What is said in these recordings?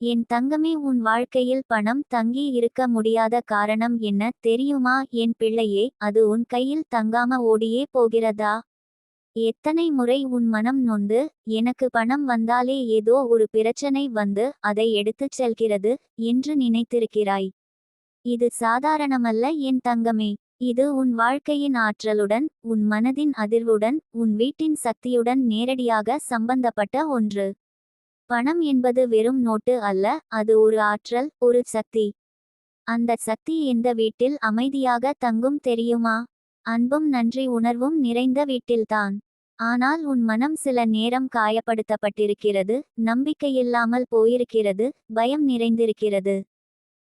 என் தங்கமே உன் வாழ்க்கையில் பணம் தங்கி இருக்க முடியாத காரணம் என்ன தெரியுமா? என் பிள்ளையே அது உன் கையில் தங்காம ஓடியே போகிறதா? எத்தனை முறை உன் மனம் நொந்து எனக்கு பணம் வந்தாலே ஏதோ ஒரு பிரச்சனை வந்து அதை எடுத்துச் செல்கிறது என்று நினைத்திருக்கிறாய். இது சாதாரணமல்ல என் தங்கமே. இது உன் வாழ்க்கையின் ஆற்றலுடன் உன் மனதின் அதிர்வுடன் உன் வீட்டின் சக்தியுடன் நேரடியாக சம்பந்தப்பட்ட ஒன்று. பணம் என்பது வெறும் நோட்டு அல்ல அது ஒரு ஆற்றல் ஒரு சக்தி. அந்த சக்தி இந்த வீட்டில் அமைதியாக தங்கும் தெரியுமா? அன்பும் நன்றி உணர்வும் நிறைந்த வீட்டில்தான். ஆனால் உன் மனம் சில நேரம் காயப்படுத்தப்பட்டிருக்கிறது நம்பிக்கையில்லாமல் போயிருக்கிறது பயம் நிறைந்திருக்கிறது.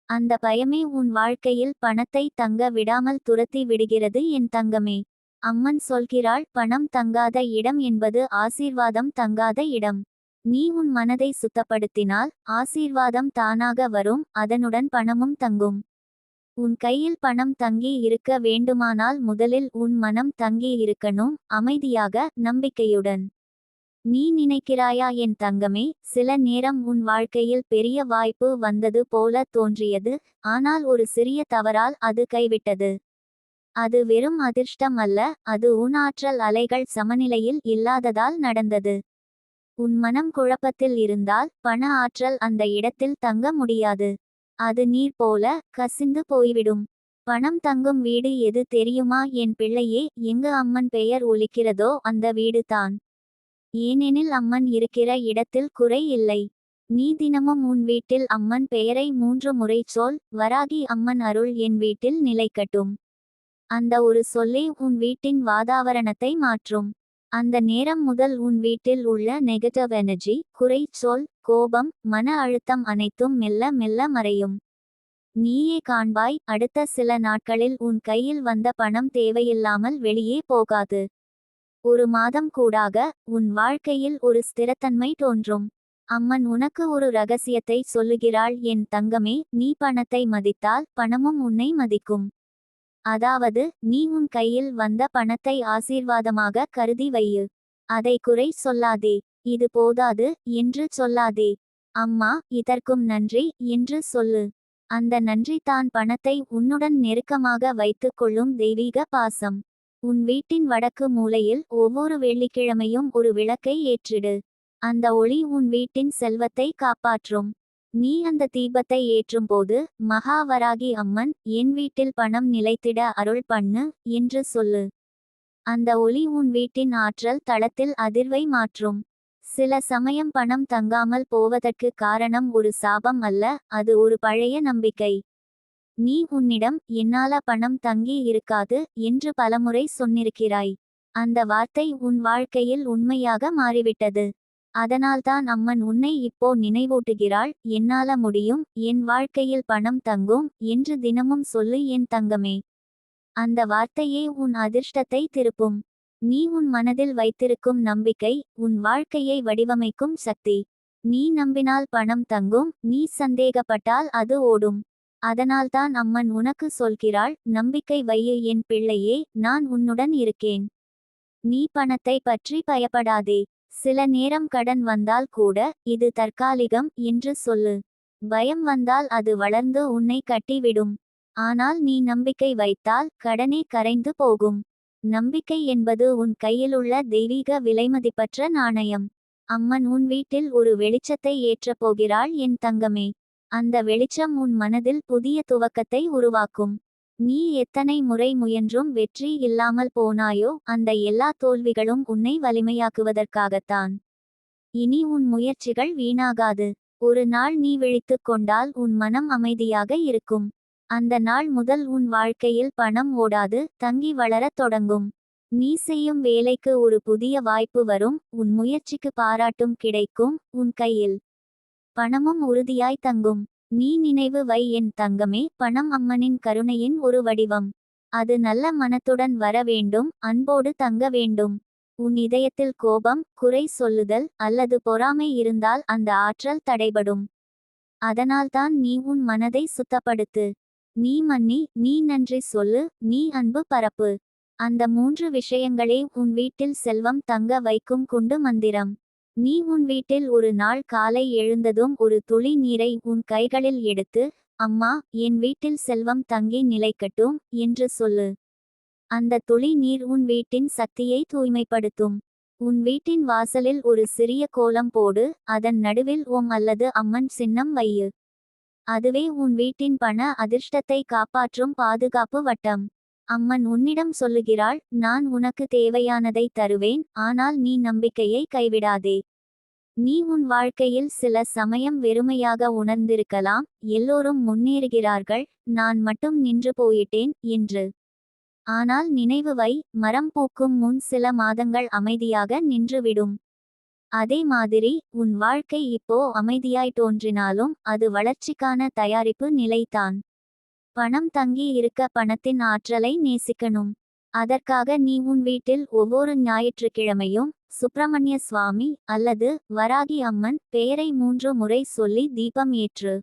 அந்த பயமே உன் வாழ்க்கையில் பணத்தை தங்க விடாமல் துரத்தி விடுகிறது என் தங்கமே. அம்மன் சொல்கிறாள் பணம் தங்காத இடம் என்பது ஆசீர்வாதம் தங்காத இடம். நீ உன் மனதை சுத்தப்படுத்தினால் ஆசீர்வாதம் தானாக வரும் அதனுடன் பணமும் தங்கும். உன் கையில் பணம் தங்கி இருக்க வேண்டுமானால் முதலில் உன் மனம் தங்கி இருக்கணும் அமைதியாக நம்பிக்கையுடன். நீ நினைக்கிறாயா என் தங்கமே சில நேரம் உன் வாழ்க்கையில் பெரிய வாய்ப்பு வந்தது போல தோன்றியது ஆனால் ஒரு சிறிய தவறால் அது கைவிட்டது. அது வெறும் அதிர்ஷ்டம் அல்ல அது உன் ஆற்றல் அலைகள் சமநிலையில் இல்லாததால் நடந்தது. உன் மனம் குழப்பத்தில் இருந்தால் பண ஆற்றல் அந்த இடத்தில் தங்க முடியாது. அது நீர் போல கசிந்து போய்விடும். பணம் தங்கும் வீடு எது தெரியுமா? என் பிள்ளையே எங்கு அம்மன் பெயர் ஒலிக்கிறதோ அந்த வீடு தான் ஏனெனில் அம்மன் இருக்கிற இடத்தில் குறை இல்லை. நீ தினமும் உன் வீட்டில் அம்மன் பெயரை மூன்று முறை சொல் வராகி அம்மன் அருள் என் வீட்டில் நிலைக்கட்டும். அந்த ஒரு சொல்லே உன் வீட்டின் வாதாவரணத்தை மாற்றும். அந்த நேரம் முதல் உன் வீட்டில் உள்ள நெகட்டிவ் எனர்ஜி குறை சொல் கோபம் மன அழுத்தம் அனைத்தும் மெல்ல மெல்ல மறையும். நீயே காண்பாய் அடுத்த சில நாட்களில் உன் கையில் வந்த பணம் தேவையில்லாமல் வெளியே போகாது. ஒரு மாதம் கூடாக உன் வாழ்க்கையில் ஒரு ஸ்திரத்தன்மை தோன்றும். அம்மன் உனக்கு ஒரு ரகசியத்தை சொல்லுகிறாள் என் தங்கமே நீ பணத்தை மதித்தால் பணமும் உன்னை மதிக்கும். அதாவது நீ உன் கையில் வந்த பணத்தை ஆசீர்வாதமாக கருதி வையு. அதை குறை சொல்லாதே. இது போதாது என்று சொல்லாதே. அம்மா இதற்கும் நன்றி என்று சொல்லு. அந்த நன்றி தான் பணத்தை உன்னுடன் நெருக்கமாக வைத்துக் கொள்ளும் தெய்வீக பாசம். உன் வீட்டின் வடக்கு மூலையில் ஒவ்வொரு வெள்ளிக்கிழமையும் ஒரு விளக்கை ஏற்றிடு. அந்த ஒளி உன் வீட்டின் செல்வத்தை காப்பாற்றும். நீ அந்த தீபத்தை ஏற்றும்போது மகாவராகி அம்மன் என் வீட்டில் பணம் நிலைத்திட அருள் பண்ணு என்று சொல்லு. அந்த ஒளி உன் வீட்டின் ஆற்றல் தளத்தில் அதிர்வை மாற்றும். சில சமயம் பணம் தங்காமல் போவதற்கு காரணம் ஒரு சாபம் அல்ல அது ஒரு பழைய நம்பிக்கை. நீ உன்னிடம் என்னால பணம் தங்கி இருக்காது என்று பலமுறை சொன்னிருக்கிறாய். அந்த வார்த்தை உன் வாழ்க்கையில் உண்மையாக மாறிவிட்டது. அதனால்தான் அம்மன் உன்னை இப்போ நினைவூட்டுகிறாள். என்னால முடியும். என் வாழ்க்கையில் பணம் தங்கும் என்று தினமும் சொல்லு என் தங்கமே. அந்த வார்த்தையே உன் அதிர்ஷ்டத்தை திருப்பும். நீ உன் மனதில் வைத்திருக்கும் நம்பிக்கை உன் வாழ்க்கையை வடிவமைக்கும் சக்தி. நீ நம்பினால் பணம் தங்கும். நீ சந்தேகப்பட்டால் அது ஓடும். அதனால்தான் அம்மன் உனக்கு சொல்கிறாள் நம்பிக்கை வையு என் பிள்ளையே நான் உன்னுடன் இருக்கேன். நீ பணத்தை பற்றி பயப்படாதே. சில நேரம் கடன் வந்தால் கூட இது தற்காலிகம் என்று சொல்லு. பயம் வந்தால் அது வளர்ந்து உன்னை கட்டிவிடும். ஆனால் நீ நம்பிக்கை வைத்தால் கடனே கரைந்து போகும். நம்பிக்கை என்பது உன் கையிலுள்ள தெய்வீக விலைமதிப்பற்ற நாணயம். அம்மன் உன் வீட்டில் ஒரு வெளிச்சத்தை ஏற்றப் போகிறாள் என் தங்கமே. அந்த வெளிச்சம் உன் மனதில் புதிய துவக்கத்தை உருவாக்கும். நீ எத்தனை முறை முயன்றும் வெற்றி இல்லாமல் போனாயோ அந்த எல்லா தோல்விகளும் உன்னை வலிமையாக்குவதற்காகத்தான். இனி உன் முயற்சிகள் வீணாகாது. ஒரு நாள் நீ விழித்துக் கொண்டால் உன் மனம் அமைதியாக இருக்கும். அந்த நாள் முதல் உன் வாழ்க்கையில் பணம் ஓடாது தங்கி வளரத் தொடங்கும். நீ செய்யும் வேலைக்கு ஒரு புதிய வாய்ப்பு வரும் உன் முயற்சிக்கு பாராட்டும் கிடைக்கும் உன் கையில் பணமும் உறுதியாய் தங்கும். நீ நினைவு வை என் தங்கமே பணம் அம்மனின் கருணையின் ஒரு வடிவம். அது நல்ல மனத்துடன் வர வேண்டும் அன்போடு தங்க வேண்டும். உன் இதயத்தில் கோபம் குறை சொல்லுதல் அல்லது பொறாமை இருந்தால் அந்த ஆற்றல் தடைபடும். அதனால்தான் நீ உன் மனதை சுத்தப்படுத்து. நீ மன்னி நீ நன்றி சொல்லு நீ அன்பு பரப்பு. அந்த மூன்று விஷயங்களே உன் வீட்டில் செல்வம் தங்க வைக்கும் குண்டு மந்திரம். நீ உன் வீட்டில் ஒரு நாள் காலை எழுந்ததும் ஒரு துளி நீரை உன் கைகளில் எடுத்து அம்மா என் வீட்டில் செல்வம் தங்கி நிலைக்கட்டும் என்று சொல்லு. அந்த துளி நீர் உன் வீட்டின் சக்தியை தூய்மைப்படுத்தும். உன் வீட்டின் வாசலில் ஒரு சிறிய கோலம் போடு அதன் நடுவில் ஓம் அல்லது அம்மன் சின்னம் வையு. அதுவே உன் வீட்டின் பண அதிர்ஷ்டத்தை காப்பாற்றும் பாதுகாப்பு வட்டம். அம்மன் உன்னிடம் சொல்லுகிறாள் நான் உனக்கு தேவையானதை தருவேன் ஆனால் நீ நம்பிக்கையை கைவிடாதே. நீ உன் வாழ்க்கையில் சில சமயம் வெறுமையாக உணர்ந்திருக்கலாம் எல்லோரும் முன்னேறுகிறார்கள் நான் மட்டும் நின்று போயிட்டேன் என்று. ஆனால் நினைவு வை மரம் பூக்கும் முன் சில மாதங்கள் அமைதியாக நின்றுவிடும். அதே மாதிரி உன் வாழ்க்கை இப்போ அமைதியாய் தோன்றினாலும் அது வளர்ச்சிக்கான தயாரிப்பு நிலைதான். பணம் தங்கி இருக்க பணத்தின் ஆற்றலை நேசிக்கணும். அதற்காக நீ உன் வீட்டில் ஒவ்வொரு ஞாயிற்றுக்கிழமையும் சுப்பிரமணிய சுவாமி அல்லது வராகி அம்மன் பெயரை மூன்று முறை சொல்லி தீபம் ஏற்று.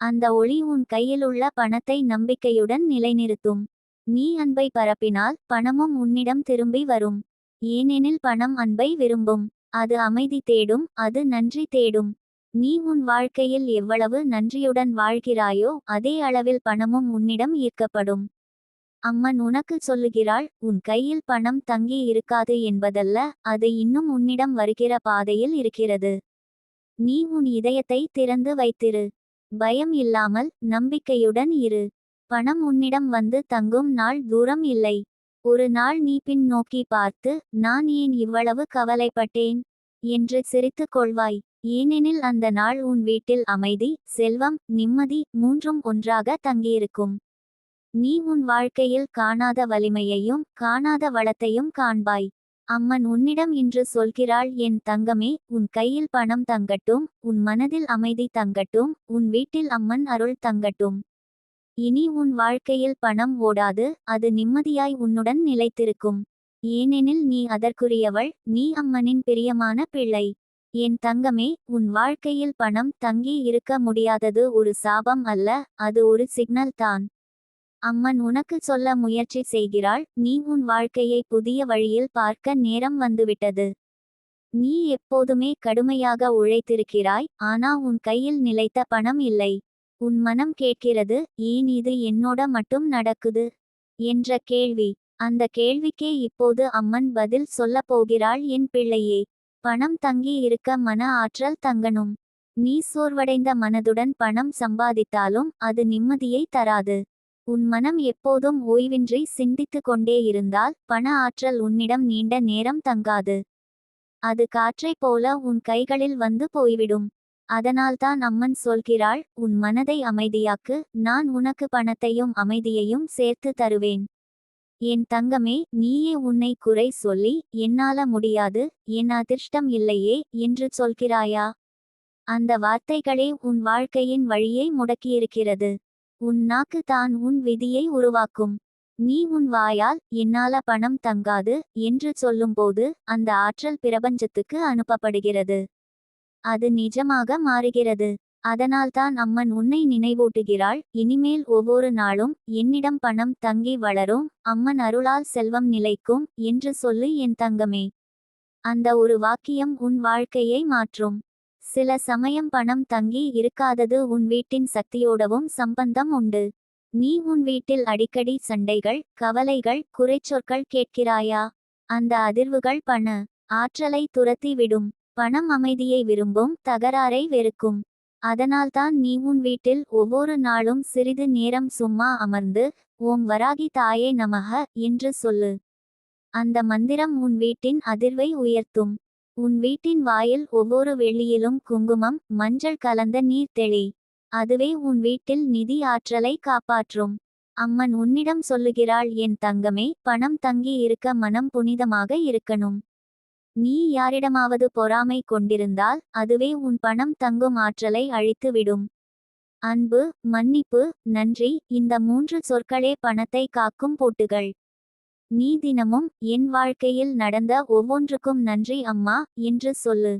அந்த ஒளி உன் கையிலுள்ள பணத்தை நம்பிக்கையுடன் நிலைநிறுத்தும். நீ அன்பை பரப்பினால் பணமும் உன்னிடம் திரும்பி வரும். ஏனெனில் பணம் அன்பை விரும்பும். அது அமைதி தேடும் அது நன்றி தேடும். நீ உன் வாழ்க்கையில் எவ்வளவு நன்றியுடன் வாழ்கிறாயோ அதே அளவில் பணமும் உன்னிடம் ஈர்க்கப்படும். அம்மன் உனக்கு சொல்லுகிறாள் உன் கையில் பணம் தங்கி இருக்காது என்பதல்ல அது இன்னும் உன்னிடம் வருகிற பாதையில் இருக்கிறது. நீ உன் இதயத்தை திறந்து வைத்திரு. பயம் இல்லாமல் நம்பிக்கையுடன் இரு. பணம் உன்னிடம் வந்து தங்கும் நாள் தூரம் இல்லை. ஒரு நாள் நீ பின் நோக்கி பார்த்து நான் ஏன் இவ்வளவு கவலைப்பட்டேன் என்று சிரித்துக் கொள்வாய். ஏனெனில் அந்த நாள் உன் வீட்டில் அமைதி செல்வம் நிம்மதி மூன்றும் ஒன்றாக தங்கியிருக்கும். நீ உன் வாழ்க்கையில் காணாத வலிமையையும் காணாத வளத்தையும் காண்பாய். அம்மன் உன்னிடம் இன்று சொல்கிறாள் என் தங்கமே உன் கையில் பணம் தங்கட்டும் உன் மனதில் அமைதி தங்கட்டும் உன் வீட்டில் அம்மன் அருள் தங்கட்டும். இனி உன் வாழ்க்கையில் பணம் ஓடாது அது நிம்மதியாய் உன்னுடன் நிலைத்திருக்கும். ஏனெனில் நீ அதற்குரியவள் நீ அம்மனின் பிரியமான பிள்ளை. என் தங்கமே உன் வாழ்க்கையில் பணம் தங்கி இருக்க முடியாதது ஒரு சாபம் அல்ல அது ஒரு சிக்னல் தான். அம்மன் உனக்கு சொல்ல முயற்சி செய்கிறாள் நீ உன் வாழ்க்கையை புதிய வழியில் பார்க்க நேரம் வந்துவிட்டது. நீ எப்போதுமே கடுமையாக உழைத்திருக்கிறாய் ஆனா உன் கையில் நிலைத்த பணம் இல்லை. உன் மனம் கேட்கிறது ஏன் இது என்னோட மட்டும் நடக்குது? என்ற கேள்வி. அந்த கேள்விக்கே இப்போது அம்மன் பதில் சொல்லப் போகிறாள் என் பிள்ளையே. பணம் தங்கி இருக்க மன ஆற்றல் தங்கணும். நீ சோர்வடைந்த மனதுடன் பணம் சம்பாதித்தாலும் அது நிம்மதியை தராது. உன் மனம் எப்போதும் ஓய்வின்றி சிந்தித்து கொண்டே இருந்தால் பண ஆற்றல் உன்னிடம் நீண்ட நேரம் தங்காது. அது காற்றைப் போல உன் கைகளில் வந்து போய்விடும். அதனால்தான் அம்மன் சொல்கிறாள் உன் மனதை அமைதியாக்கு நான் உனக்கு பணத்தையும் அமைதியையும் சேர்த்து தருவேன். என் தங்கமே நீயே உன்னை குறை சொல்லி என்னால முடியாது என் அதிர்ஷ்டம் இல்லையே என்று சொல்கிறாயா? அந்த வார்த்தைகளே உன் வாழ்க்கையின் வழியை முடக்கியிருக்கிறது. உன் நாக்கு தான் உன் விதியை உருவாக்கும். நீ உன் வாயால் என்னால பணம் தங்காது என்று சொல்லும்போது அந்த ஆற்றல் பிரபஞ்சத்துக்கு அனுப்பப்படுகிறது. அது நிஜமாக மாறுகிறது. அதனால்தான் அம்மன் உன்னை நினைவூட்டுகிறாள். இனிமேல் ஒவ்வொரு நாளும் என்னிடம் பணம் தங்கி வளரும். அம்மன் அருளால் செல்வம் நிலைக்கும் என்று சொல்லு என் தங்கமே. அந்த ஒரு வாக்கியம் உன் வாழ்க்கையை மாற்றும். சில சமயம் பணம் தங்கி இருக்காதது உன் வீட்டின் சக்தியோடவும் சம்பந்தம் உண்டு. நீ உன் வீட்டில் அடிக்கடி சண்டைகள் கவலைகள் குறைச்சொற்கள் கேட்கிறாயா? அந்த அதிர்வுகள் பண ஆற்றலை துரத்தி விடும் பணம் அமைதியை விரும்பும் தகராறை வெறுக்கும். அதனால்தான் நீ உன் வீட்டில் ஒவ்வொரு நாளும் சிறிது நேரம் சும்மா அமர்ந்து ஓம் வராகி தாயே நமக என்று சொல்லு. அந்த மந்திரம் உன் வீட்டின் அதிர்வை உயர்த்தும். உன் வீட்டின் வாயில் ஒவ்வொரு வெள்ளியிலும் குங்குமம் மஞ்சள் கலந்த நீர் தெளி. அதுவே உன் வீட்டில் நிதி ஆற்றலை காப்பாற்றும். அம்மன் உன்னிடம் சொல்லுகிறாள் என் தங்கமே பணம் தங்கி இருக்க மனம் புனிதமாக இருக்கணும். நீ யாரிடமாவது பொறாமை கொண்டிருந்தால் அதுவே உன் பணம் தங்கும் ஆற்றலை அழித்துவிடும். அன்பு மன்னிப்பு நன்றி இந்த மூன்று சொற்களே பணத்தை காக்கும் போட்டுகள். நீ தினமும் என் வாழ்க்கையில் நடந்த ஒவ்வொன்றுக்கும் நன்றி அம்மா என்று சொல்லு.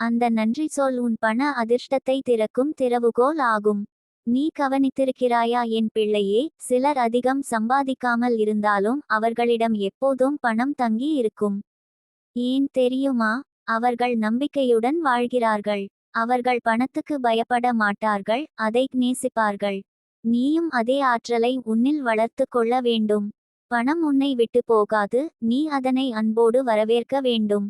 அந்த நன்றி சொல் உன் பண அதிர்ஷ்டத்தை திறக்கும் திறவுகோல் ஆகும். நீ கவனித்திருக்கிறாயா என் பிள்ளையே சிலர் அதிகம் சம்பாதிக்காமல் இருந்தாலும் அவர்களிடம் எப்போதும் பணம் தங்கி இருக்கும். ஏன் தெரியுமா? அவர்கள் நம்பிக்கையுடன் வாழ்கிறார்கள். அவர்கள் பணத்துக்கு பயப்பட மாட்டார்கள் அதை நேசிப்பார்கள். நீயும் அதே ஆற்றலை உன்னில் வளர்த்து கொள்ள வேண்டும். பணம் உன்னை விட்டு போகாது நீ அதனை அன்போடு வரவேற்க வேண்டும்.